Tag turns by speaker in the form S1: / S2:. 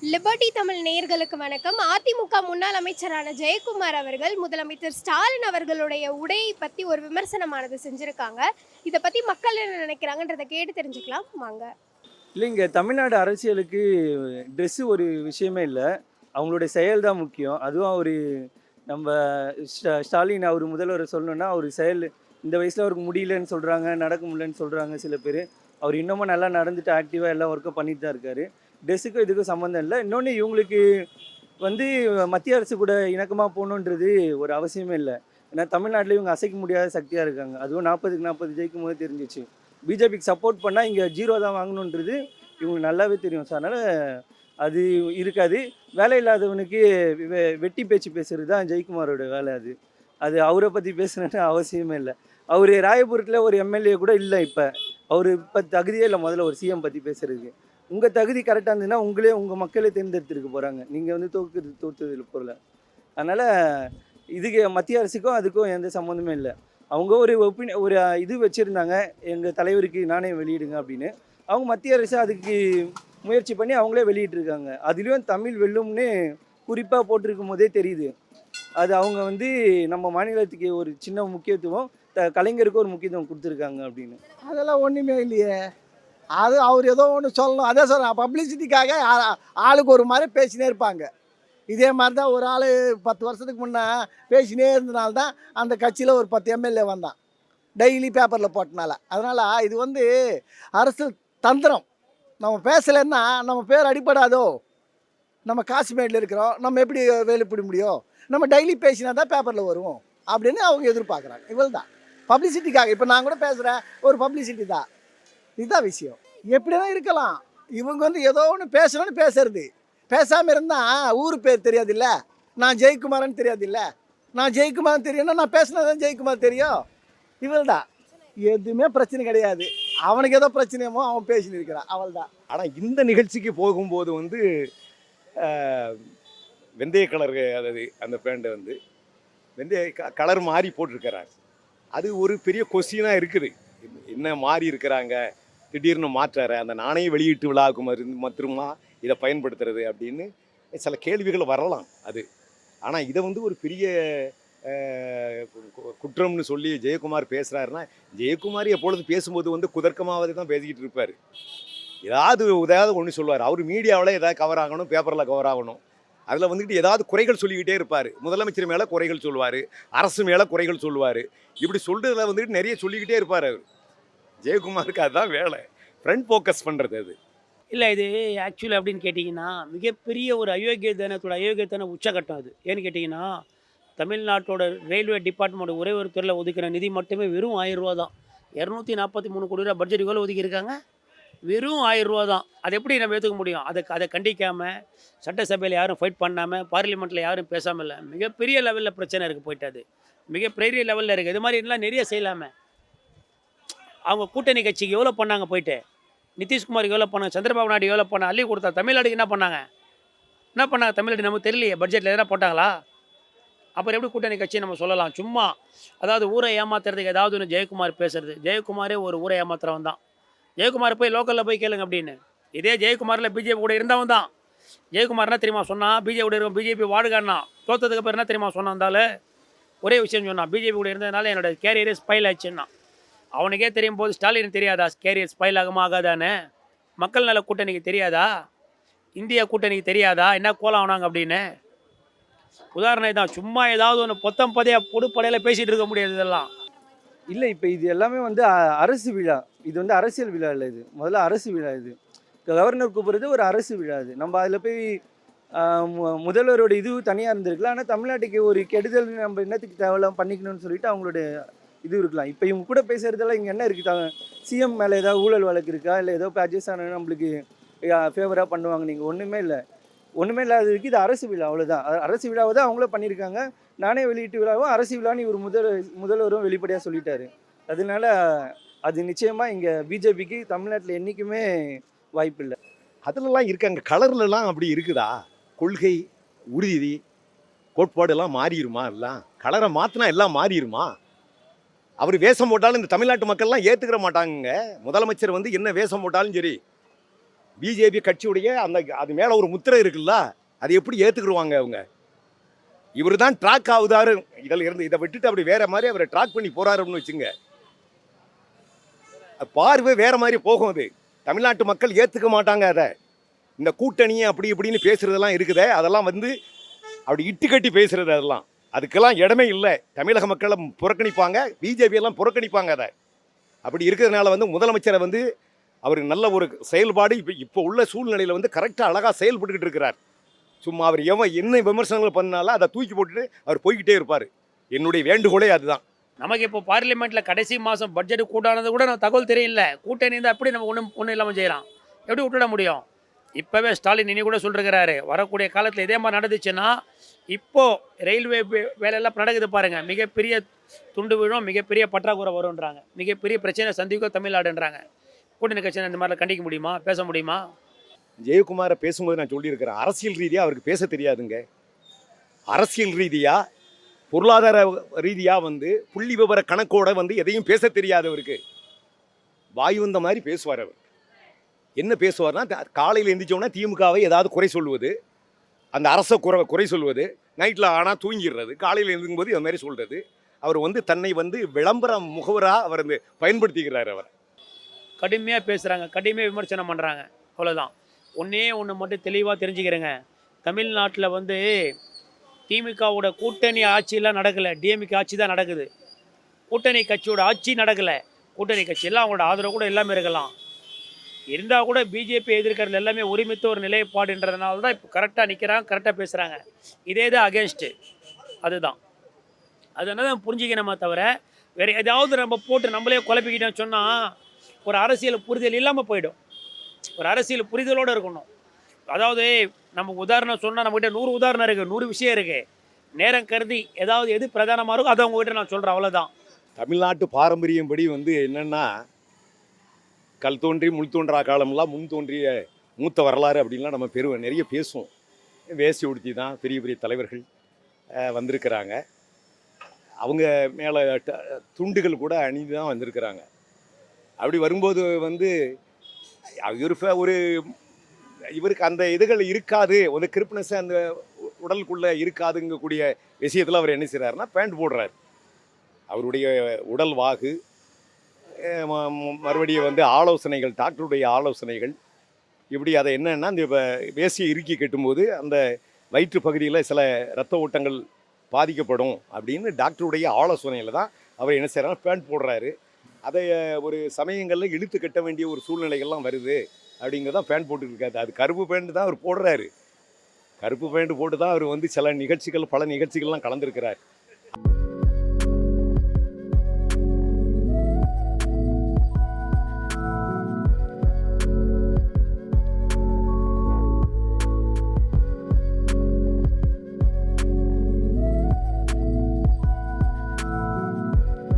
S1: Liberty Tamil நேயர்களுக்கு வணக்கம். அதிமுக முன்னாள் அமைச்சரான ஜெயக்குமார் அவர்கள் முதலமைச்சர் ஸ்டாலின் அவர்களுடைய உடையை பத்தி ஒரு விமர்சனமானது செஞ்சிருக்காங்க. இதை பத்தி மக்கள் என்ன நினைக்கிறாங்கன்றதை கேட்டு தெரிஞ்சுக்கலாம். வாங்க.
S2: இல்லைங்க தமிழ்நாடு அரசியலுக்கு ட்ரெஸ்ஸு ஒரு விஷயமே இல்லை. அவங்களுடைய செயல் தான் முக்கியம். அதுவும் அவர் நம்ம ஸ்டா- ஸ்டாலின் அவர் முதல்வர் சொல்லணும்னா அவர் செயல் இந்த வயசில் அவருக்கு முடியலன்னு சொல்கிறாங்க நடக்க முடியலன்னு சொல்கிறாங்க சில பேர். அவர் இன்னமும் நல்லா நடந்துட்டு ஆக்டிவாக எல்லா ஒர்க்கும் பண்ணிட்டு தான் இருக்காரு. ட்ரெஸ்ஸுக்கும் இதுக்கும் சம்மந்தம் இல்லை. இன்னொன்று இவங்களுக்கு வந்து மத்திய அரசு கூட இணக்கமாக போகணுன்றது ஒரு அவசியமே இல்லை. ஏன்னா தமிழ்நாட்டில் இவங்க அசைக்க முடியாத சக்தியாக இருக்காங்க. அதுவும் நாற்பதுக்கு நாற்பது ஜெயிக்கும் போது தெரிஞ்சிச்சு. பிஜேபிக்கு சப்போர்ட் பண்ணால் இங்கே ஜீரோ தான் வாங்கணுன்றது இவங்களுக்கு நல்லாவே தெரியும். ஸோ அதனால் அது இருக்காது. வேலை இல்லாதவனுக்கு வெ- வெட்டி பேச்சு பேசுறது தான் ஜெயக்குமாரோட வேலை அது. அது அவரை பற்றி பேசுனேன்னு அவசியமே இல்லை. அவர் ராயபுரத்தில் ஒரு எம்எல்ஏ கூட இல்லை இப்போ. அவர் இப்போ தகுதியே இல்லை முதல்ல ஒரு சிஎம் பற்றி பேசுறதுக்கு. உங்கள் தகுதி கரெக்டாக இருந்ததுன்னா உங்களே உங்கள் மக்களே தேர்ந்தெடுத்துருக்க போகிறாங்க நீங்கள் வந்து தோக்குறது தோத்தது போகல அதனால் இதுக்கு மத்திய அரசுக்கும் அதுக்கும் எந்த சம்மந்தமே இல்லை. அவங்க ஒரு ஒப்பீனிய ஒரு இது வச்சுருந்தாங்க. எங்கள் தலைவருக்கு நானே வெளியிடுங்க அப்படின்னு. அவங்க மத்திய அரசு அதுக்கு முயற்சி பண்ணி அவங்களே வெளியிட்டிருக்காங்க. அதுலேயும் தமிழ் வெல்லும்னு குறிப்பாக போட்டிருக்கும் போதே தெரியுது. அது அவங்க வந்து நம்ம மாநிலத்துக்கு ஒரு சின்ன முக்கியத்துவம் த கலைஞருக்கு ஒரு முக்கியத்துவம் கொடுத்துருக்காங்க அப்படின்னு.
S3: அதெல்லாம் ஒன்றுமே இல்லையே. அது அவர் ஏதோ ஒன்று சொல்லணும். அதே சொல்கிறேன் பப்ளிசிட்டிக்காக ஆளுக்கு ஒரு மாதிரி பேசினே இருப்பாங்க. இதே மாதிரி தான் ஒரு ஆள் பத்து வருஷத்துக்கு முன்னே பேசினே இருந்தனால தான் அந்த கட்சியில் ஒரு பத்து எம்எல்ஏ வந்தான். டெய்லி பேப்பரில் போட்டனால. அதனால் இது வந்து அரசியல் தந்திரம். நம்ம பேசலைன்னா நம்ம பேர் அடிப்படாதோ நம்ம காஷ்மீரில் இருக்கிறோம். நம்ம எப்படி வெளிப்பிட முடியும்? நம்ம டெய்லி பேசினா தான் பேப்பரில் வருவோம் அப்படின்னு அவங்க எதிர்பார்க்குறாங்க. இவ்வளோ தான் பப்ளிசிட்டிக்காக இப்போ நான் கூட பேசுகிறேன் ஒரு பப்ளிசிட்டி தான். இதுதான் விஷயம். எப்படி இருக்கலாம்? இவங்க வந்து ஏதோ ஒன்று பேசணும்னு பேசுறது. பேசாமல் இருந்தால் ஊர் பேர் தெரியாதுல்ல? நான் ஜெயக்குமாரன் தெரியாதுல்ல? நான் ஜெயக்குமாரன் தெரியும்னா நான் பேசினதான் ஜெயக்குமார் தெரியும். இவள் தான் எதுவுமே பிரச்சனை கிடையாது. அவனுக்கு ஏதோ பிரச்சனையமோ அவன் பேசின்னு இருக்கிறான். அவள் தான்
S4: ஆனால் இந்த நிகழ்ச்சிக்கு போகும்போது வந்து வெந்தய கலர் அதாவது அந்த பேண்டை வந்து வெந்தய க- கலர் மாறி போட்டிருக்கிறாங்க அது ஒரு பெரிய கொஸ்டினாக இருக்குது. என்ன மாறி இருக்கிறாங்க? திடீர்னு மாற்றாரு. அந்த நாணய வெளியீட்டு விழாவுக்கு மருந்து மட்டுமா இதை பயன்படுத்துறது அப்படின்னு சில கேள்விகள் வரலாம் அது. ஆனால் இதை வந்து ஒரு பெரிய கு- குற்றம்னு சொல்லி ஜெயக்குமார் பேசுகிறாருன்னா ஜெயக்குமார் எப்பொழுது பேசும்போது வந்து குதர்க்கமாகவே தான் பேசிக்கிட்டு இருப்பார். ஏதாவது ஏதாவது ஒன்று சொல்லுவார். அவர் மீடியாவில் ஏதாவது கவர் ஆகணும் பேப்பரில் கவர் ஆகணும். அதில் வந்துக்கிட்டு ஏதாவது குறைகள் சொல்லிக்கிட்டே இருப்பார். முதலமைச்சர் மேலே குறைகள் சொல்லுவார். அரசு மேலே குறைகள் சொல்லுவார். இப்படி சொல்கிறதுல வந்துட்டு நிறைய சொல்லிக்கிட்டே இருப்பார் அவர். ஜெயக்குமாருக்கு அதுதான் வேலை. ஃப்ரண்ட் ஃபோக்கஸ் பண்ணுறது அது.
S5: இல்லை இது ஆக்சுவலி அப்படின்னு கேட்டிங்கன்னா மிகப்பெரிய ஒரு அயோக்கியத்தனத்தோட அயோக்கியத்தன உச்சகட்டம் அது. ஏன்னு கேட்டிங்கன்னா தமிழ்நாட்டோட ரயில்வே டிபார்ட்மெண்ட் ஒரே ஒரு துறையில் ஒதுக்கிற நிதி மட்டுமே வெறும் ஆயிரம் ரூபா தான். இரநூத்தி நாற்பத்தி மூணு கோடி ரூபா பட்ஜெட் எவ்வளோ ஒதுக்கியிருக்காங்க. வெறும் ஆயிரம் ரூபா தான். அதை எப்படி நம்ம ஏற்றுக்க முடியும்? அதை அதை கண்டிக்காமல் சட்டசபையில் யாரும் ஃபைட் பண்ணாமல் பார்லிமெண்ட்டில் யாரும் பேசாமல் இல்லை. மிகப்பெரிய லெவலில் பிரச்சனை இருக்குது போயிட்டு அது. மிகப்பெரிய லெவலில் இருக்குது இது மாதிரி எல்லாம் நிறைய செய்யலாமே. அவங்க கூட்டணி கட்சிக்கு எவ்வளோ பண்ணாங்க போயிட்டு? நிதிஷ்குமாருக்கு எவ்வளோ பண்ணாங்க? சந்திரபாபு நாயுடு எவ்வளோ பண்ணாங்க? அள்ளி கொடுத்தா தமிழ்நாடுக்கு என்ன பண்ணாங்க? என்ன பண்ணாங்க தமிழ்நாடு நமக்கு தெரியலையே? பட்ஜெட்டில் எதனா போட்டாங்களா? அப்புறம் எப்படி கூட்டணி கட்சி நம்ம சொல்லலாம். சும்மா அதாவது ஊரை ஏமாத்துறதுக்கு ஏதாவது ஒன்று ஜெயக்குமார் பேசுறது. ஜெயக்குமாரே ஒரு ஊரை ஏமாத்துறவன் தான். ஜெயக்குமார் போய் லோக்கலில் போய் கேளுங்க அப்படின்னு. இதே ஜெயக்குமாரில் பிஜேபி கூட இருந்தவன் தான். ஜெயக்குமார் என்ன தெரியுமா சொன்னால் பிஜேபி கூட இருக்கும் பிஜேபி வாடுகான்னா தோத்ததுக்கு அப்புறம் என்ன தெரியுமா சொன்னாந்தால ஒரே விஷயம் சொன்னான். பிஜேபி கூட இருந்ததுனால என்னோட கேரியரே ஸ்பைல் ஆச்சுன்னா அவனுக்கே தெரியும் போது ஸ்டாலின் தெரியாதா கேரியர் ஸ்பைல் ஆகுமா மக்கள் நல கூட்டணிக்கு தெரியாதா? இந்திய கூட்டணிக்கு தெரியாதா? என்ன கோலம் ஆனாங்க அப்படின்னு? உதாரணம் தான் சும்மா ஏதாவது ஒன்று பொத்தம் பதையாக பொடுப்படையில் பேசிகிட்டு இருக்க முடியாது இதெல்லாம்.
S2: இல்லை இப்போ இது எல்லாமே வந்து அரசு விழா. இது வந்து அரசியல் விழா இல்லை இது. முதல்ல அரசு விழா இது. கவர்னர் கூப்பிட்றது ஒரு அரசு விழா இது. நம்ம அதில் போய் முதல்வரோட இது தனியாக இருந்திருக்கலாம். ஆனால் தமிழ்நாட்டுக்கு ஒரு கெடுதல் நம்ம என்னத்துக்கு தேவையில்லாம் பண்ணிக்கணும்னு சொல்லிட்டு அவங்களோட இது இருக்கலாம். இப்போ இவங்க கூட பேசுறதெல்லாம் இங்கே என்ன இருக்குது சிஎம் மேலே ஏதாவது ஊழல் வழக்கு இருக்கா? இல்லை ஏதோ பேஜஸ் ஆனால் நம்மளுக்கு ஃபேவராக பண்ணுவாங்க. நீங்கள் ஒன்றுமே இல்லை. ஒன்றுமே இல்லாததுக்கு இது அரசு விழா அவ்வளோதான் அரசு விழாவை தான் அவங்களும் பண்ணியிருக்காங்க. நானே வெளியீட்டு விழாவும் அரசு விழான்னு இவர் முதல் முதல்வரும் வெளிப்படையாக சொல்லிட்டாரு. அதனால அது நிச்சயமாக இங்கே பிஜேபிக்கு தமிழ்நாட்டில் என்றைக்குமே வாய்ப்பு இல்லை.
S4: அதுலலாம் இருக்காங்க கலர்லலாம் அப்படி இருக்குதா? கொள்கை உறுதி கோட்பாடெல்லாம் மாறிடுமா எல்லாம்? கலரை மாற்றினா எல்லாம் மாறிடுமா அவர் வேஷம் போட்டாலும் இந்த தமிழ்நாட்டு மக்கள்லாம் ஏற்றுக்கிற மாட்டாங்க முதலமைச்சர் வந்து என்ன வேஷம் போட்டாலும் சரி பிஜேபி கட்சியுடைய அந்த அது மேலே ஒரு முத்திரை இருக்குல்ல அதை எப்படி ஏற்றுக்குருவாங்க அவங்க? இவர் தான் ட்ராக் ஆகுதாரு. இதில் இருந்து இதை விட்டுட்டு அப்படி வேற மாதிரி அவரை ட்ராக் பண்ணி போறாருன்னு வச்சுங்க. பார்வை வேற மாதிரி போகும் அது. தமிழ்நாட்டு மக்கள் ஏற்றுக்க மாட்டாங்க அதை. இந்த கூட்டணி அப்படி இப்படின்னு பேசுறதெல்லாம் இருக்குதே அதெல்லாம் வந்து அப்படி இட்டு கட்டி பேசுறது அதெல்லாம். அதுக்கெல்லாம் இடமே இல்லை. தமிழக மக்களை புறக்கணிப்பாங்க. பிஜேபியெல்லாம் புறக்கணிப்பாங்க அதை. அப்படி இருக்கிறதுனால வந்து முதலமைச்சரை வந்து அவர் நல்ல ஒரு செயல்பாடு இப்போ இப்போ உள்ள சூழ்நிலையில் வந்து கரெக்டாக அழகாக செயல்பட்டுக்கிட்டு இருக்கிறார். சும்மா அவர் எவன் என்ன விமர்சனங்கள் பண்ணாலும் அதை தூக்கி போட்டுட்டு அவர் போய்கிட்டே இருப்பார். என்னுடைய வேண்டுகோளே அதுதான்.
S5: நமக்கு இப்போ பார்லிமெண்ட்டில் கடைசி மாதம் பட்ஜெட் கூட்டானது கூட நம்ம தகவல் தெரியல. கூட்டணி இருந்தால் எப்படி நம்ம ஒன்றும் ஒன்றும் இல்லாமல் செய்யலாம்? எப்படி விட்டுட முடியும்? இப்போவே ஸ்டாலின் இனி கூட சொல்லிருக்கிறாரு. வரக்கூடிய காலத்தில் இதே மாதிரி நடந்துச்சுன்னா இப்போது ரயில்வே வேலையெல்லாம் நடக்குது பாருங்கள் மிகப்பெரிய துண்டு விழும் மிகப்பெரிய பற்றாக்குறை வரும்ன்றாங்க. மிகப்பெரிய பிரச்சனை சந்திக்கும் தமிழ்நாடுன்றாங்க. கூட்டணி கட்சி இந்த மாதிரிலாம் கண்டிக்க முடியுமா? பேச முடியுமா?
S4: ஜெயக்குமாரை பேசும்போது நான் சொல்லியிருக்கிறேன். அரசியல் ரீதியாக அவருக்கு பேச தெரியாதுங்க. அரசியல் ரீதியாக பொருளாதார ரீதியாக வந்து புள்ளி விவர கணக்கோட வந்து எதையும் பேச தெரியாது அவருக்கு வாய் வந்த மாதிரி பேசுவார் அவர். என்ன பேசுவார்னா காலையில் எந்திரிச்சோன்னா திமுகவை ஏதாவது குறை சொல்வது அந்த அரச குறை குறை சொல்வது நைட்டில் ஆனால் தூங்கிடுறது காலையில் எழுந்தும்போது இது மாதிரி சொல்கிறது அவர் வந்து தன்னை வந்து விளம்பர முகவராக அவர் வந்து பயன்படுத்திக்கிறார் அவர்.
S5: கடுமையாக பேசுகிறாங்க கடுமையாக விமர்சனம் பண்ணுறாங்க அவ்வளோதான் ஒன்றே ஒன்று மட்டும் தெளிவாக தெரிஞ்சுக்கிறேங்க. தமிழ்நாட்டில் வந்து திமுகவோட கூட்டணி ஆட்சியெல்லாம் நடக்கலை. டிஎம்கே ஆட்சி தான் நடக்குது. கூட்டணி கட்சியோட ஆட்சி நடக்கலை. கூட்டணி கட்சியெல்லாம் அவங்களோட ஆதரவு கூட எல்லாமே இருக்கலாம். இருந்தால் கூட பிஜேபி எதிர்க்கிறது எல்லாமே ஒருமித்த ஒரு நிலைப்பாடுன்றதுனால தான் இப்போ கரெக்டாக நிற்கிறாங்க கரெக்டாக பேசுகிறாங்க இதே தான் அகேன்ஸ்ட்டு அதுதான். அதனால தான் புரிஞ்சுக்கணுமே தவிர வேறு ஏதாவது நம்ம போட்டு நம்மளே குழப்பிக்கிட்டோம்னு சொன்னால் ஒரு அரசியல் புரிதல் இல்லாமல் போயிடும். ஒரு அரசியல் புரிதலோடு இருக்கணும். அதாவது நம்ம உதாரணம் சொன்னால் நம்மகிட்ட நூறு உதாரணம் இருக்குது நூறு விஷயம் இருக்குது நேரம் கருதி ஏதாவது எது பிரதானமாக இருக்கோ அதை உங்ககிட்ட நான் சொல்கிறேன் அவ்வளோதான்
S4: தமிழ்நாட்டு பாரம்பரியம்படி வந்து என்னென்னா கல் தோன்றி முள் தோன்றா காலமெல்லாம் முன் தோன்றிய மூத்த வரலாறு அப்படின்லாம் நம்ம பெரு நிறைய பேசுவோம். வேஷ்டி உடுத்தி தான் பெரிய பெரிய தலைவர்கள் வந்திருக்கிறாங்க. அவங்க மேலே துண்டுகள் கூட அணிந்து தான் வந்திருக்கிறாங்க. அப்படி வரும்போது வந்து இவர் ஒரு இவருக்கு அந்த இதுகள் இருக்காது. ஒரு கிருப்னஸ் அந்த உடலுக்குள்ளே இருக்காதுங்கக்கூடிய விஷயத்தில் அவர் என்ன செய்கிறாருன்னா பேண்ட் போடுறாரு. அவருடைய உடல் வாகு மறுபடியும் வந்து ஆலோசனைகள் டாக்டருடைய ஆலோசனைகள். இப்படி அதை என்னென்னா இந்த இப்போ வேசியை இறுக்கி கட்டும்போது அந்த வயிற்று பகுதியில் சில இரத்த ஓட்டங்கள் பாதிக்கப்படும் அப்படின்னு டாக்டருடைய ஆலோசனையில் தான் அவர் என்ன செய்கிறாருன்னா பேண்ட் போடுறாரு. அதை ஒரு சமயங்களில் இழுத்து கட்ட வேண்டிய ஒரு சூழ்நிலைகள்லாம் வருது அப்படிங்கிறதான் பேண்ட் போட்டுருக்காது அது கருப்பு பேண்ட் தான் அவர் போடுறாரு. கருப்பு பேண்ட் போட்டு தான் அவர் வந்து சில நிகழ்ச்சிகள் பல நிகழ்ச்சிகள்லாம் கலந்துருக்கிறார்.